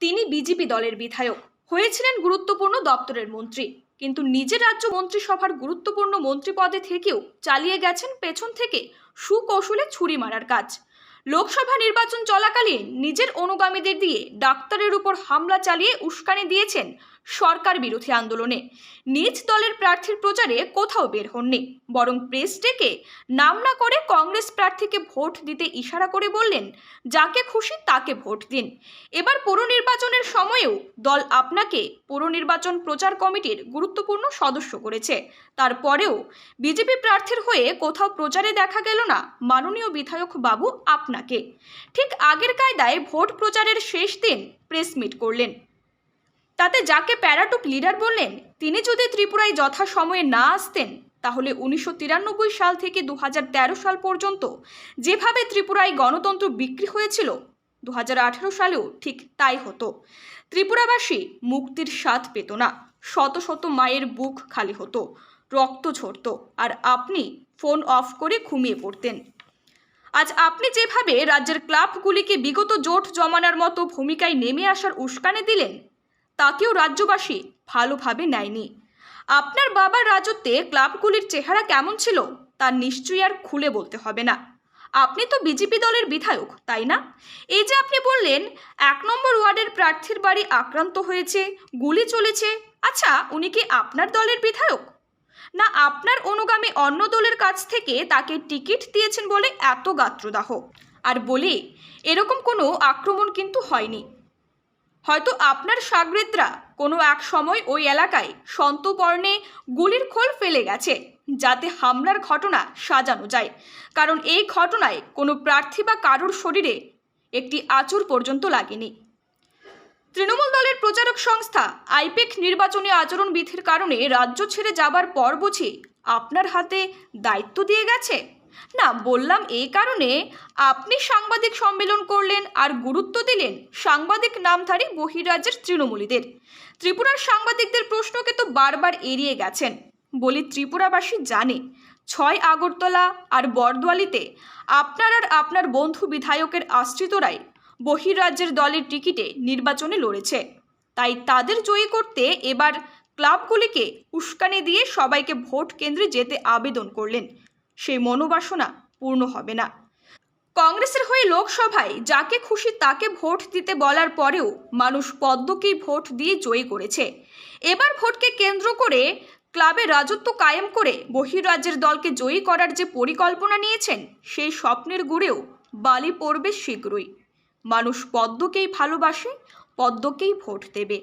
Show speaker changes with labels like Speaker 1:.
Speaker 1: তিনি বিজেপি দলের বিধায়ক। হয়েছিলেন গুরুত্বপূর্ণ দপ্তরের মন্ত্রী। কিন্তু নিজের রাজ্য মন্ত্রিসভার গুরুত্বপূর্ণ মন্ত্রী পদে থেকেও চালিয়ে গেছেন পেছন থেকে সুকৌশলে ছুরি মারার কাজ। লোকসভা নির্বাচন চলাকালীন নিজের অনুগামীদের দিয়ে ডাক্তারের উপর হামলা চালিয়ে উস্কানি দিয়েছেন সরকার বিরোধী আন্দোলনে। নিজ দলের প্রার্থীর প্রচারে কোথাও বের হননি। বরং প্রেস ডেকে নাম না করে কংগ্রেস প্রার্থীকে ভোট দিতে ইশারা করে বললেন, যাকে খুশি তাকে ভোট দিন। এবার পৌর নির্বাচনের সময়েও দল আপনাকে পৌর নির্বাচন প্রচার কমিটির গুরুত্বপূর্ণ সদস্য করেছে। তারপরেও বিজেপি প্রার্থীর হয়ে কোথাও প্রচারে দেখা গেল না মাননীয় বিধায়ক বাবু আপনাকে। ঠিক আগের কায়দায় ভোট প্রচারের শেষ দিন প্রেস মিট করলেন। তাতে যাকে প্যারাটুপ লিডার বললেন, তিনি যদি ত্রিপুরায় যথাসময়ে না আসতেন, তাহলে উনিশশো তিরানব্বই সাল থেকে দু হাজার তেরো সাল পর্যন্ত যেভাবে ত্রিপুরায় গণতন্ত্র বিক্রি হয়েছিল দু হাজার আঠেরো সালেও ঠিক তাই হতো। ত্রিপুরাবাসী মুক্তির স্বাদ পেত না, শত শত মায়ের বুক খালি হতো, রক্ত ঝরতো, আর আপনি ফোন অফ করে ঘুমিয়ে পড়তেন। আজ আপনি যেভাবে রাজ্যের ক্লাবগুলিকে বিগত জোট জমানার মতো ভূমিকায় নেমে আসার উস্কানি দিলেন তাকেও রাজ্যবাসী ভালোভাবে নেয়নি। আপনার বাবার রাজত্বে ক্লাবগুলির চেহারা কেমন ছিল, তা নিশ্চয়ই আর খুলে বলতে হবে না। আপনি তো বিজেপি দলের বিধায়ক, তাই না? এই যে আপনি বললেন, এক নম্বর ওয়ার্ডের প্রার্থীর বাড়ি আক্রান্ত হয়েছে, গুলি চলেছে আচ্ছা উনি কি আপনার দলের বিধায়ক? না, আপনার অনুগামী অন্য দলের কাছ থেকে তাকে টিকিট দিয়েছেন বলে এত গাত্রদাহ। আর বলি, এরকম কোনো আক্রমণ কিন্তু হয়নি। হয়তো আপনার সাগরেদরা কোনো এক সময় ওই এলাকায় সন্তপর্ণে গুলির খোল ফেলে গেছে, যাতে হামলার ঘটনা সাজানো যায়। কারণ এই ঘটনায় কোনো প্রার্থী বা কারোর শরীরে একটি আঁচড় পর্যন্ত লাগেনি। তৃণমূল দলের প্রচারক সংস্থা আইপেক নির্বাচনী আচরণবিধির কারণে রাজ্য ছেড়ে যাবার পর বুঝি আপনার হাতে দায়িত্ব দিয়ে গেছে? না, বললাম এই কারণে আপনি সাংবাদিক সম্মেলন করলেন আর গুরুত্ব দিলেন সাংবাদিক নামধারী বহিরাজ্যের তৃণমূলীদের। ত্রিপুরার সাংবাদিকদের প্রশ্নকে তো বারবার এড়িয়ে গেছেন। বলি, ত্রিপুরাবাসী জানে, ছয় আগরতলা আর বরদোয়ালিতে আপনার আর আপনার বন্ধু বিধায়কের আশ্রিতরাই বহিরাজ্যের দলের টিকিটে নির্বাচনে লড়েছে। তাই তাদের জয়ী করতে এবার ক্লাবগুলিকে উস্কানি দিয়ে সবাইকে ভোট কেন্দ্রে যেতে আবেদন করলেন। সেই মনোবাসনা পূর্ণ হবে না। কংগ্রেসের হয়ে লোকসভায় যাকে খুশি তাকে ভোট দিতে বলার পরেও মানুষ পদ্মকেই ভোট দিয়ে জয়ী করেছে। এবার ভোটকে কেন্দ্র করে ক্লাবে রাজত্ব কায়েম করে বহিরাজ্যের দলকে জয়ী করার যে পরিকল্পনা নিয়েছেন, সেই স্বপ্নের গুড়েও বালি পড়বে শীঘ্রই। মানুষ পদ্মকেই ভালোবাসে, পদ্মকেই ভোট দেবে।